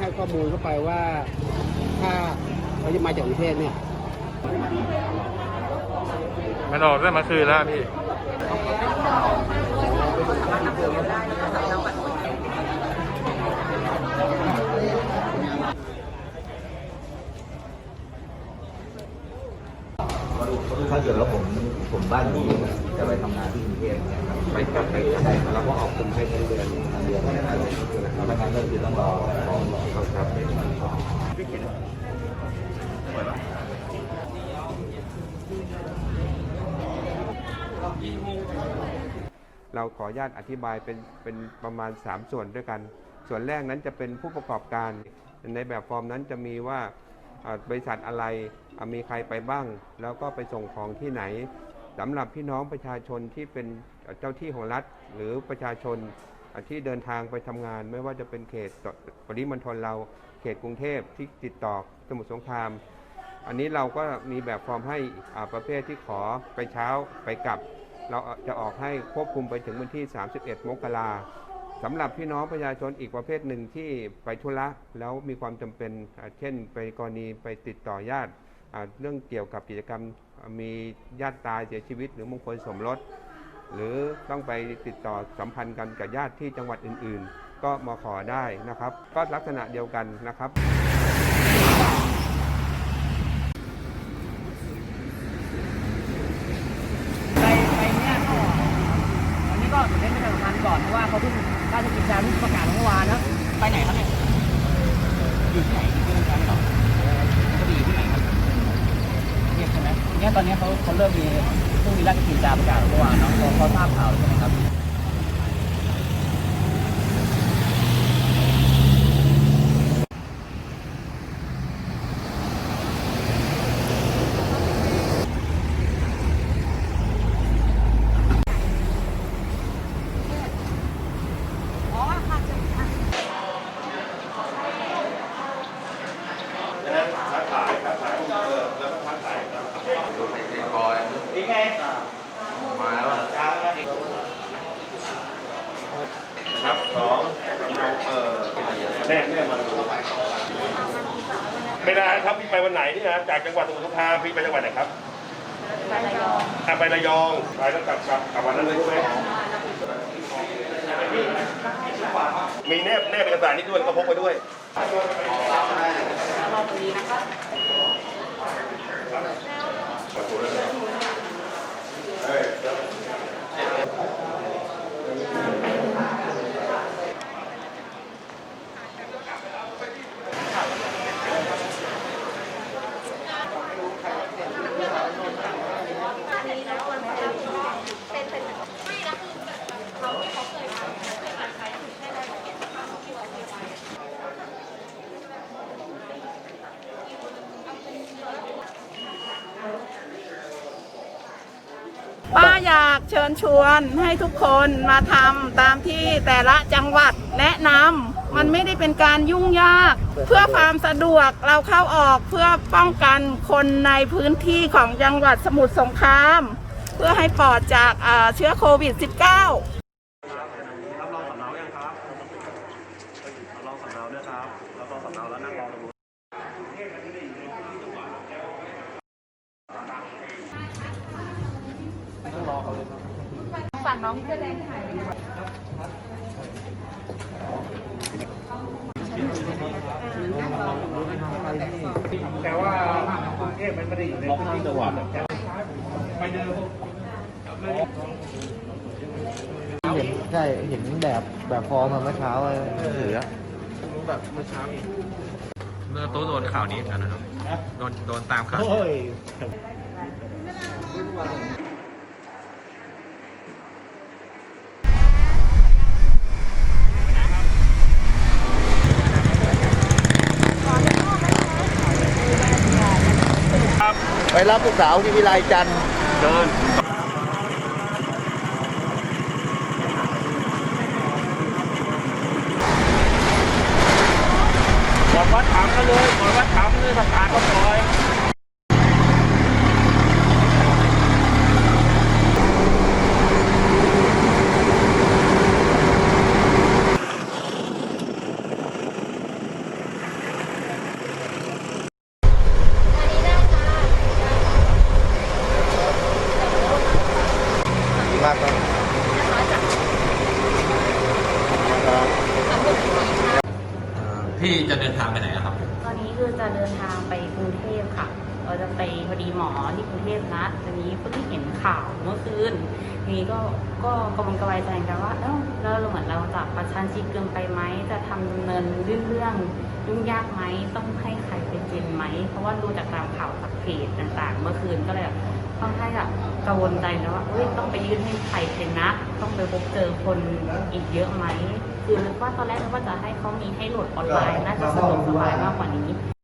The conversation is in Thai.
ให้ข้อมูลเข้าไปว่า ถ้าเขาจะมาจากกรุงเทพเนี่ย มันออกได้มาคืนแล้วพี่ ถ้าเกิดว่าผมผมบ้านนี้จะไปทำงานที่กรุงเทพเนี่ยครับไปกลับไปใช่แล้วก็ออกกรุงเทพเดือนเดือนเดือนนะครับแล้วงั้นก็คือต้องรอรอรอเขาครับ เราขออนุญาตอธิบายเป็นเป็นประมาณ 3 ส่วนด้วยกัน ส่วนแรกนั้นจะเป็นผู้ประกอบการ ในแบบฟอร์มนั้นจะมีว่าบริษัทอะไรมีใครไปบ้าง แล้วก็ไปส่งของที่ไหนสำหรับพี่น้องประชาชนที่เป็นเจ้าที่ของรัฐ หรือประชาชนที่เดินทางไปทำงาน ไม่ว่าจะเป็นเขตปริมณฑลเราเขตกรุงเทพที่ติดต่อสมุทรสงคราม อันนี้เราก็มีแบบฟอร์มให้ประเภทที่ขอไปเช้าไปกลับ เราจะออกให้ควบคุมไปถึงวันที่ 31 มกราสำหรับพี่น้องประชาชนอีกประเภทหนึ่งที่ไปธุระแล้วมีความจำเป็น เช่น ไปกรณีไปติดต่อญาติเรื่องเกี่ยวกับกิจกรรมมีญาติตายเสียชีวิต หรือมงคลสมรส หรือต้องไปติดต่อสัมพันธ์กันกับญาติที่จังหวัดอื่น ๆ ก็มาขอได้นะครับ ก็ลักษณะเดียวกันนะครับ ไปไปเนี่ยก็วันนี้ก็เน้นประชาสัมพันธ์ก่อนเพราะว่าเขาเพิ่งราชกิจจาเพิ่งประกาศเมื่อวานนะ ไปไหนครับเนี่ยอยู่ที่ไหนที่เมืองการหรอก็ดีที่ไหนครับเนี่ยใช่ไหมเนี่ยตอนนี้เขาเขาเริ่มมีเพิ่งมีราชกิจจาประกาศเมื่อวานเนาะพอเขาทราบข่าวใช่ไหมครับ ครับสองเออแม่แม่มาดูไม่ได้ครับพี่ไปวันไหนนี่นะจากจังหวัดสมุทรสงครามพี่ไปจังหวัดไหนครับไประยองไประยองไปแล้วกลับกลับกลับวันนั้นเลยใช่ไหมมีแนบแนบเอกสารนี้ด้วยก็พกไปด้วยป้าอยาก เชิญชวนให้ทุกคนมาทำตามที่แต่ละจังหวัดแนะนำมันไม่ได้เป็นการยุ่งยาก เพื่อความสะดวกเราเข้าออกเพื่อป้องกันคนในพื้นที่ของจังหวัดสมุทรสงคราม เพื่อให้ปลอดจากอ่าเชื้อโควิด -19 ฝั่งน้องเสื้อแดงถ่ายแต่ว่ากรุงเทพมันไม่ได้อยู่ในพื้นที่จังหวัดไปเดิมเห็นใช่เห็นแบบแบบฟอร์มาเมื่อเช้าเลยถือเมื่อตู้โดนข่าวนี้นกันนะครับ โดนโดนตามข่าว โอ้ย ไป รับลูกสาวที่วิไลจันทร์เดินบอกว่าถามกันเลยบอกว่าถามเลยสถาน พี่จะเดินทางไปไหนครับ ตอนนี้คือจะเดินทางไปกรุงเทพค่ะ เราจะไปพอดีหมอที่กรุงเทพนัดตอนนี้เพิ่งเห็นข่าวเมื่อคืนทีนี้ก็ก็กำลังกระวายใจกันว่าเอ้าเราเหมือนเราจะประชันชิดเกินไปไหมจะทำดำเนินเรื่องเรื่องยุ่งยากไหมต้องให้ใครเป็นเจนไหม เพราะว่าดูจากตามข่าวจากเพจต่างๆ เมื่อคืนก็เลยแบบ ค่อนข้างจะกังวลใจนะว่าเอ้ยต้องไปยื่นให้ใครเป็นนะ ต้องไปพบเจอคนอีกเยอะไหม คือนึกว่าตอนแรกนึกว่าจะให้เขามีให้โหลดออนไลน์น่าจะสะดวกสบายมากกว่านี้